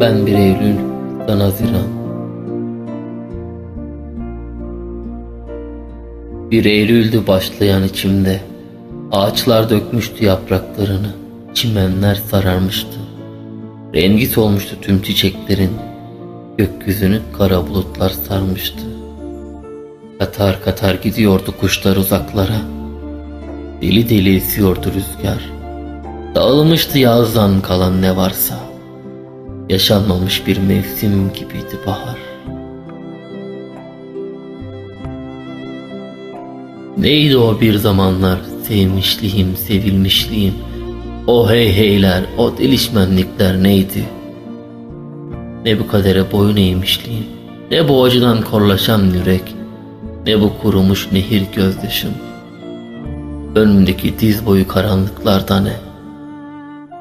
Ben bir Eylül, sen Haziran. Bir Eylül'dü başlayan içimde. Ağaçlar dökmüştü yapraklarını. Çimenler sararmıştı. Rengi solmuştu tüm çiçeklerin. Gökyüzünü kara bulutlar sarmıştı. Katar katar gidiyordu kuşlar uzaklara. Deli deli esiyordu rüzgar. Dağılmıştı yazdan kalan ne varsa. Yaşanmamış bir mevsim gibiydi bahar. Neydi o bir zamanlar sevmişliğim, sevilmişliğim. O hey heyler, o delişmenlikler neydi? Ne bu kadere boyun eğmişliğim, ne bu acıdan korlaşan yürek, ne bu kurumuş nehir gözyaşım. Önümdeki diz boyu karanlıklarda ne?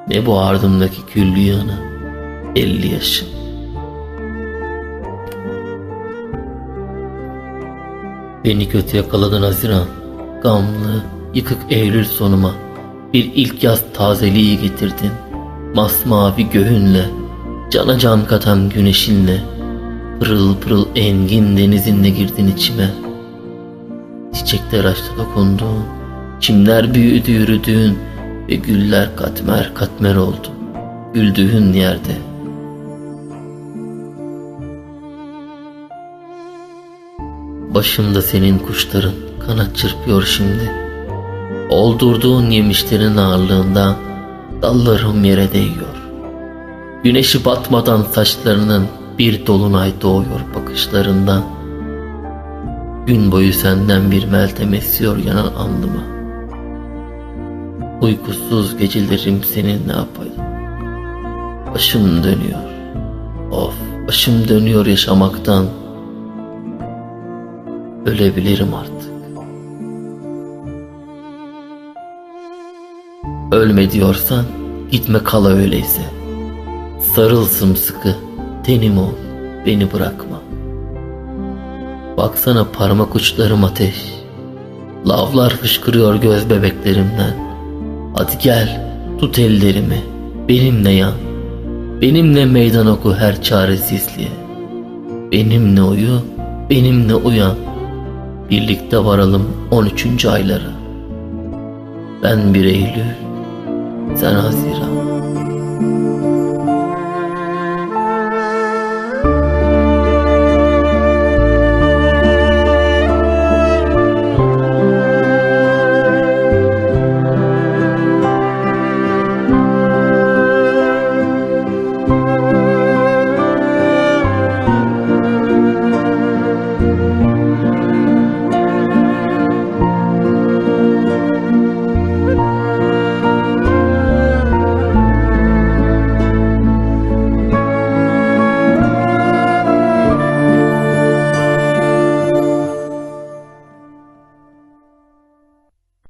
Ne bu ardımdaki küllü yanı, elli yaşım. Beni kötü yakaladın Haziran. Gamlı, yıkık Eylül sonuma. Bir ilk yaz tazeliği getirdin. Masmavi göğünle, cana can katan güneşinle. Pırıl pırıl engin denizinle girdin içime. Çiçekler açtı dokunduğun, çimler büyüdü yürüdüğün ve güller katmer katmer oldu. Güldüğün yerde. Başımda senin kuşların kanat çırpıyor şimdi. Oldurduğun yemişlerin ağırlığından dallarım yere değiyor. Güneşi batmadan saçlarının bir dolunay doğuyor bakışlarından. Gün boyu senden bir meltem esiyor yanan alnıma. Uykusuz gecelerim senin ne yapayım? Başım dönüyor. Of başım dönüyor yaşamaktan. Ölebilirim artık. Ölme diyorsan gitme kala öyleyse. Sarıl sımsıkı tenim ol beni bırakma. Baksana parmak uçlarım ateş. Lavlar fışkırıyor göz bebeklerimden. Hadi gel tut ellerimi benimle yan. Benimle meydan oku her çaresizliğe. Benimle uyu benimle uyan. Birlikte varalım 13. aylara. Ben bir Eylül, sen Haziran.